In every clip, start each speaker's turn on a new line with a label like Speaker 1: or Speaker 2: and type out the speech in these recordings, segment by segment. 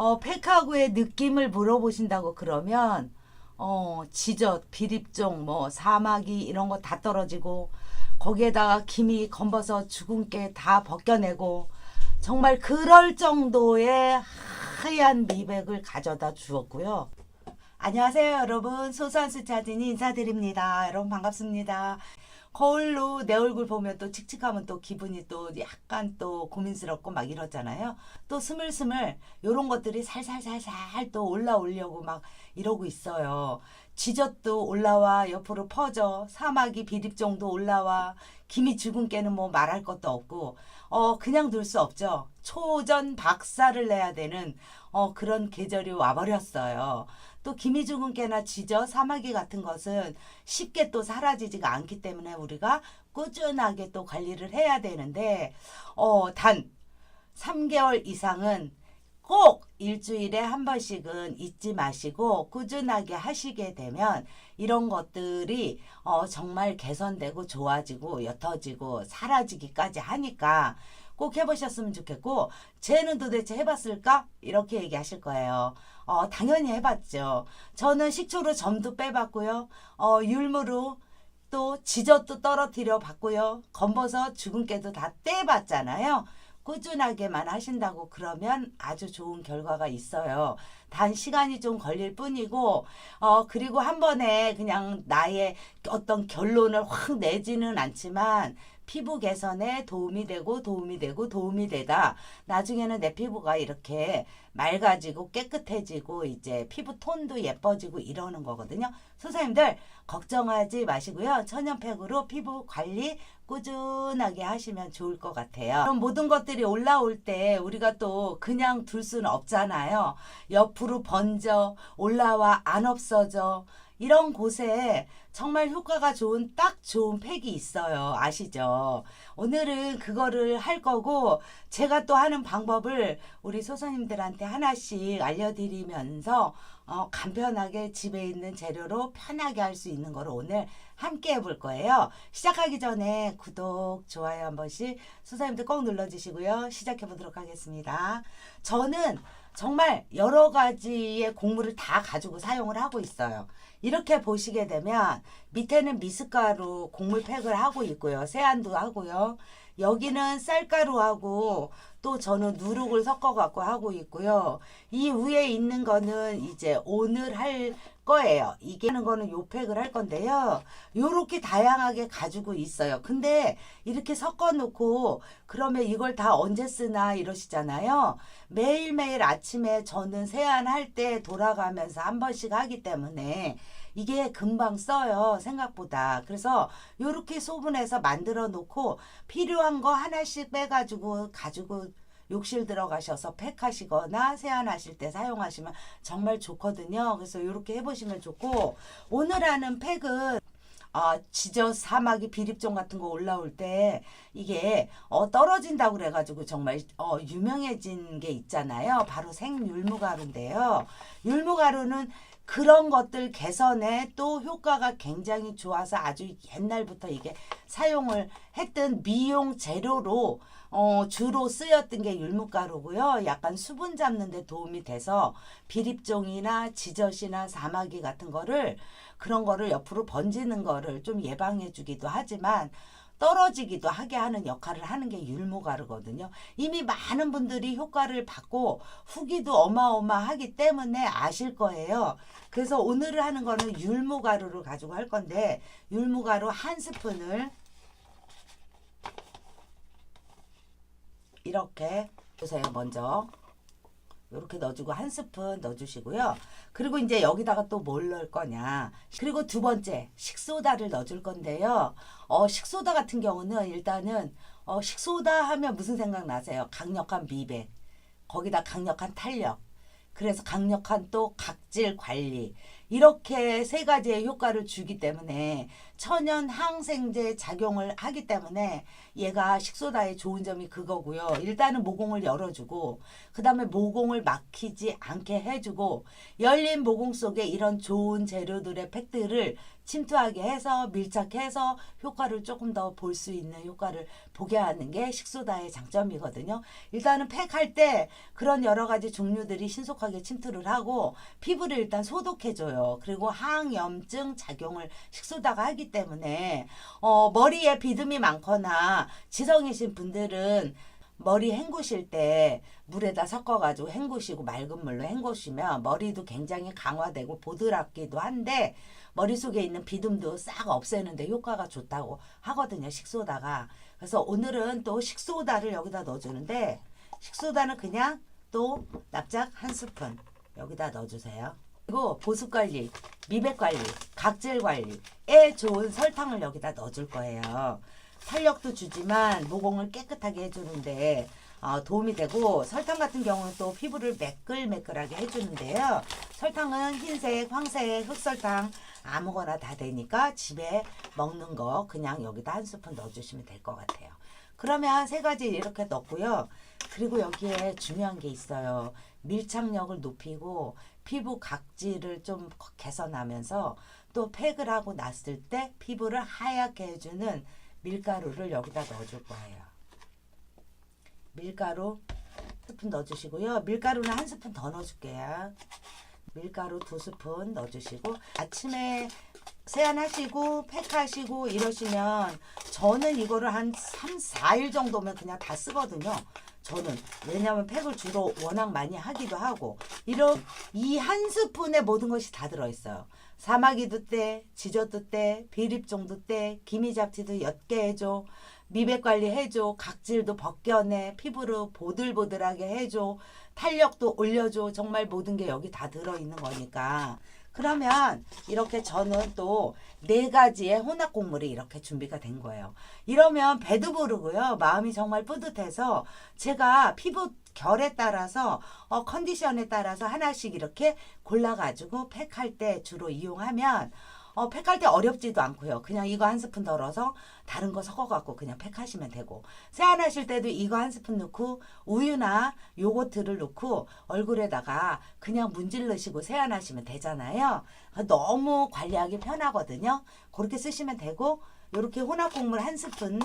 Speaker 1: 어, 팩하고의 느낌을 물어보신다고 그러면 어, 지젓, 비립종, 뭐 사마귀 이런 거 다 떨어지고 거기에다가 김이 검버서 게다 벗겨내고 정말 그럴 정도의 하얀 미백을 가져다 주었고요. 안녕하세요, 여러분. 소선수 차진이 인사드립니다. 여러분 반갑습니다. 거울로 내 얼굴 보면 또 칙칙하면 또 기분이 또 약간 또 고민스럽고 막 이러잖아요. 또 스물스물 요런 것들이 살살살살 또 올라오려고 막 이러고 있어요. 지젓도 올라와 옆으로 퍼져 사마귀 비립종도 올라와 김이 죽은 깨는 뭐 말할 것도 없고 어 그냥 둘 수 없죠. 초전 박살을 내야 되는 어 그런 계절이 와버렸어요. 또 김이 죽은 깨나 지저 사마귀 같은 것은 쉽게 또 사라지지가 않기 때문에 우리가 꾸준하게 또 관리를 해야 되는데 어 단 3개월 이상은 꼭 일주일에 한 번씩은 잊지 마시고 꾸준하게 하시게 되면 이런 것들이 어 정말 개선되고 좋아지고 옅어지고 사라지기까지 하니까 꼭 해보셨으면 좋겠고 쟤는 도대체 해봤을까 이렇게 얘기하실 거예요. 어 당연히 해봤죠. 저는 식초로 점도 빼봤고요. 어 율무로 또 지젓도 떨어뜨려 봤고요. 검버섯 죽은 깨도 다 떼봤잖아요. 꾸준하게만 하신다고 그러면 아주 좋은 결과가 있어요. 단 시간이 좀 걸릴 뿐이고, 어, 그리고 한 번에 그냥 나의 어떤 결론을 확 내지는 않지만, 피부 개선에 도움이 되고 도움이 되고 도움이 되다. 나중에는 내 피부가 이렇게 맑아지고 깨끗해지고 이제 피부 톤도 예뻐지고 이러는 거거든요. 선생님들 걱정하지 마시고요. 천연팩으로 피부 관리 꾸준하게 하시면 좋을 것 같아요. 그럼 모든 것들이 올라올 때 우리가 또 그냥 둘 수는 없잖아요. 옆으로 번져 올라와 안 없어져. 이런 곳에 정말 효과가 좋은 딱 좋은 팩이 있어요. 아시죠? 오늘은 그거를 할 거고 제가 또 하는 방법을 우리 소선님들한테 하나씩 알려드리면서 어, 간편하게 집에 있는 재료로 편하게 할 수 있는 거를 오늘 함께 해볼 거예요. 시작하기 전에 구독, 좋아요 한 번씩 소사님들 꼭 눌러주시고요. 시작해 보도록 하겠습니다. 저는 정말 여러 가지의 곡물을 다 가지고 사용을 하고 있어요. 이렇게 보시게 되면 밑에는 미숫가루 곡물 팩을 하고 있고요. 세안도 하고요. 여기는 쌀가루하고 또 저는 누룩을 섞어 갖고 하고 있고요. 이 위에 있는 거는 이제 오늘 할 거예요. 이게 하는 거는 요 팩을 할 건데요. 요렇게 다양하게 가지고 있어요. 근데 이렇게 섞어 놓고 그러면 이걸 다 언제 쓰나 이러시잖아요. 매일매일 아침에 저는 세안할 때 돌아가면서 한 번씩 하기 때문에 이게 금방 써요. 생각보다. 그래서 요렇게 소분해서 만들어 놓고 필요한 거 하나씩 빼가지고 가지고 욕실 들어가셔서 팩하시거나 세안하실 때 사용하시면 정말 좋거든요. 그래서 이렇게 해보시면 좋고 오늘 하는 팩은 아, 지저 사마귀 비립종 같은 거 올라올 때 이게 어, 떨어진다고 그래가지고 정말 어, 유명해진 게 있잖아요. 바로 생율무가루인데요. 율무가루는 그런 것들 개선에 또 효과가 굉장히 좋아서 아주 옛날부터 이게 사용을 했던 미용 재료로 어, 주로 쓰였던 게 율무가루고요. 약간 수분 잡는 데 도움이 돼서 비립종이나 지젓이나 사마귀 같은 거를 그런 거를 옆으로 번지는 거를 좀 예방해 주기도 하지만 떨어지기도 하게 하는 역할을 하는 게 율무가루거든요. 이미 많은 분들이 효과를 받고 후기도 어마어마하기 때문에 아실 거예요. 그래서 오늘 하는 거는 율무가루를 가지고 할 건데 율무가루 한 스푼을 이렇게 보세요. 먼저 이렇게 넣어주고 한 스푼 넣어주시고요. 그리고 이제 여기다가 또 뭘 넣을 거냐. 그리고 두 번째 식소다를 넣어줄 건데요. 어, 식소다 같은 경우는 일단은 어, 식소다 하면 무슨 생각 나세요? 강력한 미백, 거기다 강력한 탄력, 그래서 강력한 또 각질 관리 이렇게 세 가지의 효과를 주기 때문에 천연 항생제 작용을 하기 때문에 얘가 식소다의 좋은 점이 그거고요. 일단은 모공을 열어주고 그 다음에 모공을 막히지 않게 해주고 열린 모공 속에 이런 좋은 재료들의 팩들을 침투하게 해서 밀착해서 효과를 조금 더 볼 수 있는 효과를 보게 하는 게 식소다의 장점이거든요. 일단은 팩할 때 그런 여러 가지 종류들이 신속하게 침투를 하고 피부를 일단 소독해줘 요. 그리고 항염증 작용을 식소다가 하기 때문에 어, 머리에 비듬이 많거나 지성이신 분들은 머리 헹구실 때 물에다 섞어가지고 헹구시고 맑은 물로 헹구시면 머리도 굉장히 강화되고 보드랍기도 한데 머릿속에 있는 비듬도 싹 없애는데 효과가 좋다고 하거든요. 식소다가. 그래서 오늘은 또 식소다를 여기다 넣어주는데 식소다는 그냥 또 납작 한 스푼 여기다 넣어주세요. 그리고 보습 관리, 미백 관리, 각질 관리에 좋은 설탕을 여기다 넣어줄 거예요. 탄력도 주지만 모공을 깨끗하게 해주는데 어, 도움이 되고 설탕 같은 경우는 또 피부를 매끌매끌하게 해주는데요. 설탕은 흰색, 황색, 흑설탕 아무거나 다 되니까 집에 먹는 거 그냥 여기다 한 스푼 넣어주시면 될 것 같아요. 그러면 세 가지 이렇게 넣고요. 그리고 여기에 중요한 게 있어요. 밀착력을 높이고 피부 각질을 좀 개선하면서 또 팩을 하고 났을 때 피부를 하얗게 해주는 밀가루를 여기다 넣어줄 거예요. 밀가루 스푼 넣어주시고요. 밀가루는 한 스푼 더 넣어줄게요. 밀가루 두 스푼 넣어주시고 아침에 세안하시고 팩하시고 이러시면 저는 이거를 한 3, 4일 정도면 그냥 다 쓰거든요. 저는 왜냐하면 팩을 주로 워낙 많이 하기도 하고 이런 이 한 스푼에 모든 것이 다 들어있어요. 사마귀도 때, 지저도 때, 비립종도 때, 기미잡티도 옅게 해줘. 미백 관리 해줘. 각질도 벗겨내. 피부를 보들보들하게 해줘. 탄력도 올려줘. 정말 모든 게 여기 다 들어있는 거니까. 그러면 이렇게 저는 또 네 가지의 혼합 곡물이 이렇게 준비가 된 거예요. 이러면 배도 부르고요. 마음이 정말 뿌듯해서 제가 피부 결에 따라서 어, 컨디션에 따라서 하나씩 이렇게 골라가지고 팩할 때 주로 이용하면 어, 팩할 때 어렵지도 않고요. 그냥 이거 한 스푼 덜어서 다른 거 섞어갖고 그냥 팩하시면 되고 세안하실 때도 이거 한 스푼 넣고 우유나 요거트를 넣고 얼굴에다가 그냥 문질르시고 세안하시면 되잖아요. 너무 관리하기 편하거든요. 그렇게 쓰시면 되고 요렇게 혼합 곡물 한 스푼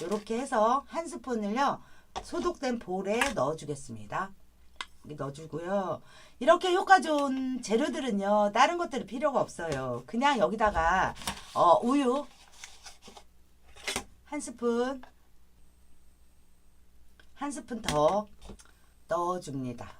Speaker 1: 요렇게 해서 한 스푼을요 소독된 볼에 넣어주겠습니다. 넣어주고요. 이렇게 효과 좋은 재료들은요, 다른 것들이 필요가 없어요. 그냥 여기다가, 어, 우유, 한 스푼, 한 스푼 더 넣어줍니다.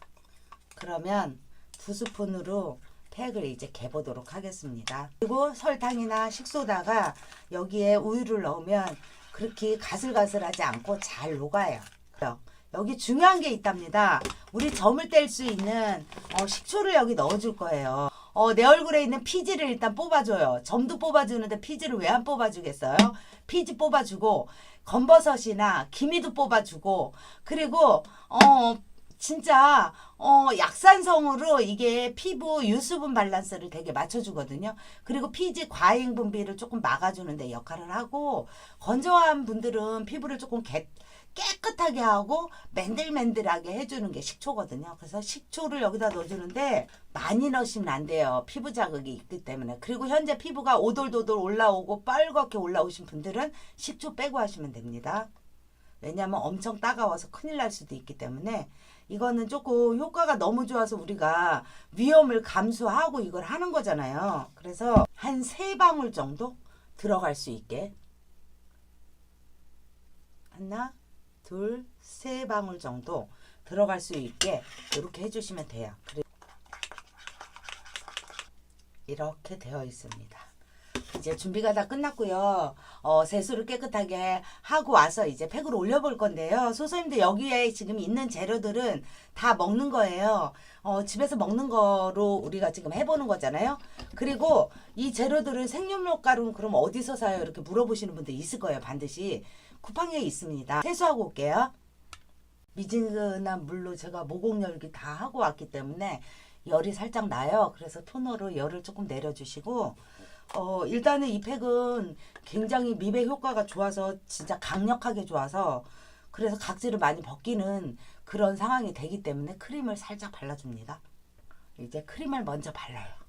Speaker 1: 그러면 두 스푼으로 팩을 이제 개보도록 하겠습니다. 그리고 설탕이나 식소다가 여기에 우유를 넣으면 그렇게 가슬가슬하지 않고 잘 녹아요. 그래요. 여기 중요한 게 있답니다. 우리 점을 뗄 수 있는 어, 식초를 여기 넣어줄 거예요. 어, 내 얼굴에 있는 피지를 일단 뽑아줘요. 점도 뽑아주는데 피지를 왜 안 뽑아주겠어요? 피지 뽑아주고 검버섯이나 기미도 뽑아주고 그리고 어 진짜 어 약산성으로 이게 피부 유수분 밸런스를 되게 맞춰주거든요. 그리고 피지 과잉 분비를 조금 막아주는데 역할을 하고 건조한 분들은 피부를 조금 개, 깨끗하게 하고 맨들맨들하게 해주는 게 식초거든요. 그래서 식초를 여기다 넣어주는데 많이 넣으시면 안 돼요. 피부 자극이 있기 때문에. 그리고 현재 피부가 오돌도돌 올라오고 빨갛게 올라오신 분들은 식초 빼고 하시면 됩니다. 왜냐하면 엄청 따가워서 큰일 날 수도 있기 때문에 이거는 조금 효과가 너무 좋아서 우리가 위험을 감수하고 이걸 하는 거잖아요. 그래서 한 세 방울 정도 들어갈 수 있게 하나, 둘, 세 방울 정도 들어갈 수 있게 이렇게 해주시면 돼요. 이렇게 되어 있습니다. 이제 준비가 다 끝났고요. 어, 세수를 깨끗하게 하고 와서 이제 팩으로 올려볼 건데요. 소소님들 여기에 지금 있는 재료들은 다 먹는 거예요. 어, 집에서 먹는 거로 우리가 지금 해보는 거잖아요. 그리고 이 재료들은 생육료 가루는 그럼 어디서 사요? 이렇게 물어보시는 분들 있을 거예요. 반드시. 쿠팡에 있습니다. 세수하고 올게요. 미지근한 물로 제가 모공 열기 다 하고 왔기 때문에 열이 살짝 나요. 그래서 토너로 열을 조금 내려주시고 어, 일단은 이 팩은 굉장히 미백 효과가 좋아서 진짜 강력하게 좋아서 그래서 각질을 많이 벗기는 그런 상황이 되기 때문에 크림을 살짝 발라줍니다. 이제 크림을 먼저 발라요.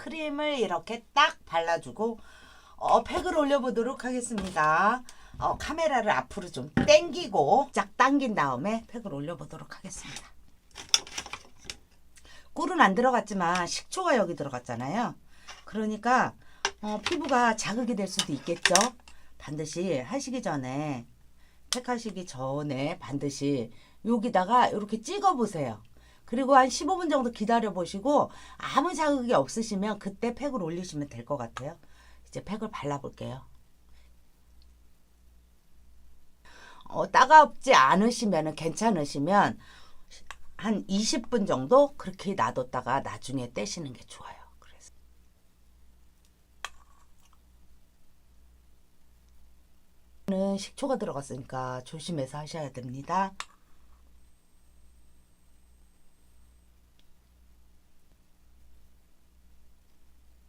Speaker 1: 크림을 이렇게 딱 발라주고 어, 팩을 올려보도록 하겠습니다. 어, 카메라를 앞으로 좀 당기고 쫙 당긴 다음에 팩을 올려보도록 하겠습니다. 꿀은 안 들어갔지만 식초가 여기 들어갔잖아요. 그러니까 어, 피부가 자극이 될 수도 있겠죠. 반드시 하시기 전에 팩하시기 전에 반드시 여기다가 이렇게 찍어 보세요. 그리고 한 15분 정도 기다려 보시고 아무 자극이 없으시면 그때 팩을 올리시면 될 것 같아요. 이제 팩을 발라 볼게요. 어, 따갑지 않으시면 괜찮으시면 한 20분 정도 그렇게 놔뒀다가 나중에 떼시는 게 좋아요. 그래서 는 식초가 들어갔으니까 조심해서 하셔야 됩니다.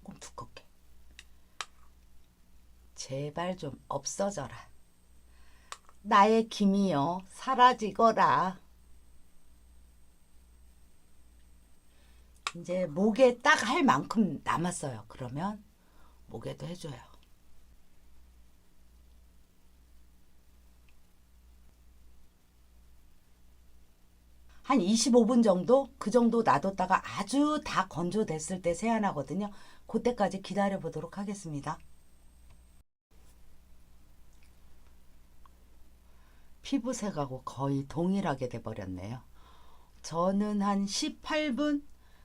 Speaker 1: 조금 두껍게. 제발 좀 없어져라. 나의 김이여 사라지거라. 이제 목에 딱 할 만큼 남았어요. 그러면 목에도 해줘요. 한 25분 정도 그 정도 놔뒀다가 아주 다 건조됐을 때 세안하거든요. 그때까지 기다려 보도록 하겠습니다. 피부색하고 거의 동일하게 돼 버렸네요. 저는 한 18분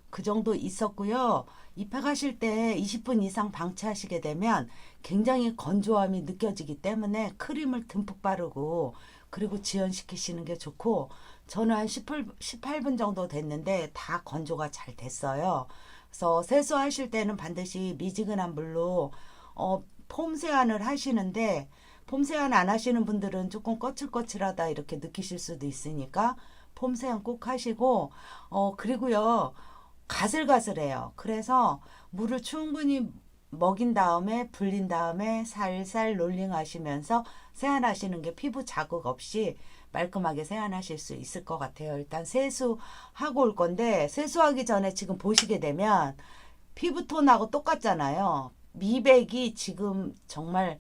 Speaker 1: 그 정도 있었고요. 입학하실 때 20분 이상 방치하시게 되면 굉장히 건조함이 느껴지기 때문에 크림을 듬뿍 바르고 그리고 지연시키시는 게 좋고 저는 한 18, 18분 정도 됐는데 다 건조가 잘 됐어요. 그래서 세수하실 때는 반드시 미지근한 물로 어, 폼 세안을 하시는데 폼 세안 안 하시는 분들은 조금 거칠거칠하다 이렇게 느끼실 수도 있으니까 폼 세안 꼭 하시고 어 그리고요 가슬가슬해요. 그래서 물을 충분히 먹인 다음에 불린 다음에 살살 롤링 하시면서 세안하시는 게 피부 자극 없이 말끔하게 세안하실 수 있을 것 같아요. 일단 세수하고 올 건데 세수하기 전에 지금 보시게 되면 피부톤하고 똑같잖아요. 미백이 지금 정말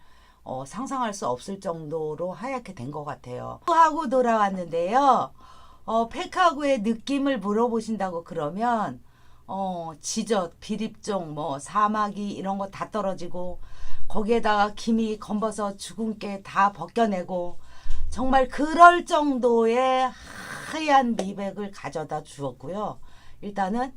Speaker 1: 어, 상상할 수 없을 정도로 하얗게 된 것 같아요. 하고 돌아왔는데요. 어, 팩하고의 느낌을 물어보신다고 그러면 어, 지젓, 비립종, 뭐 사마귀 이런 거 다 떨어지고 거기에다가 김이 검버섯 죽은 게 다 벗겨내고 정말 그럴 정도의 하얀 미백을 가져다 주었고요. 일단은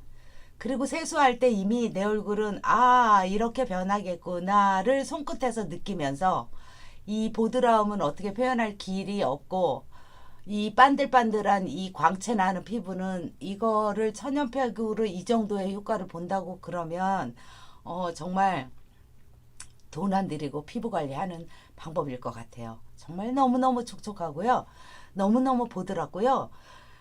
Speaker 1: 그리고 세수할 때 이미 내 얼굴은 아 이렇게 변하겠구나를 손끝에서 느끼면서 이 보드라움은 어떻게 표현할 길이 없고 이 반들반들한 이 광채 나는 피부는 이거를 천연팩으로 이 정도의 효과를 본다고 그러면 어 정말 돈 안 들이고 피부 관리하는 방법일 것 같아요. 정말 너무너무 촉촉하고요. 너무너무 보드랍고요.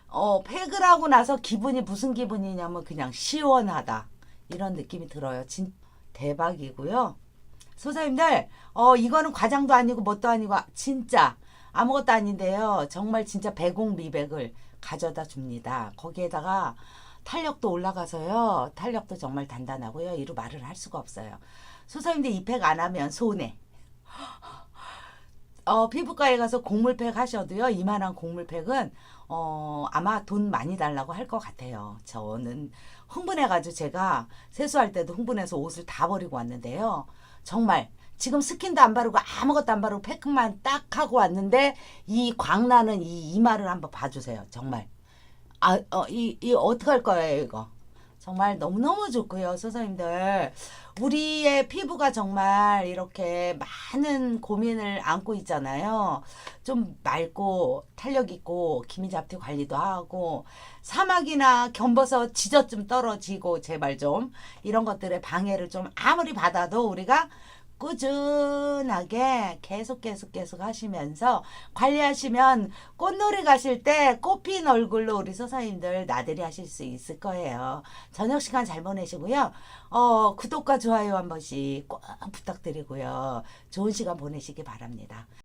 Speaker 1: 어, 팩을 하고 나서 기분이 무슨 기분이냐면 그냥 시원하다. 이런 느낌이 들어요. 진 대박이고요. 소사님들, 어, 이거는 과장도 아니고 뭣도 아니고 진짜 아무것도 아닌데요. 정말 진짜 배공 미백을 가져다 줍니다. 거기에다가 탄력도 올라가서요. 탄력도 정말 단단하고요. 이루 말을 할 수가 없어요. 소사님들 이팩 안 하면 손해. 어, 피부과에 가서 곡물팩 하셔도요. 이만한 곡물팩은 어, 아마 돈 많이 달라고 할 것 같아요. 저는 흥분해가지고 제가 세수할 때도 흥분해서 옷을 다 버리고 왔는데요. 정말 지금 스킨도 안 바르고 아무것도 안 바르고 팩만 딱 하고 왔는데 이 광나는 이 이마를 한번 봐주세요. 정말. 아, 어, 이, 이 어떡할 거예요, 이거. 정말 너무너무 좋고요, 선생님들. 우리의 피부가 정말 이렇게 많은 고민을 안고 있잖아요. 좀 맑고 탄력 있고 기미 잡티 관리도 하고 사막이나 견버섯 지젓 좀 떨어지고 제발 좀 이런 것들의 방해를 좀 아무리 받아도 우리가 꾸준하게 계속 계속 계속 하시면서 관리하시면 꽃놀이 가실 때 꽃핀 얼굴로 우리 선생님들 나들이 하실 수 있을 거예요. 저녁 시간 잘 보내시고요. 어, 구독과 좋아요 한 번씩 꼭 부탁드리고요. 좋은 시간 보내시기 바랍니다.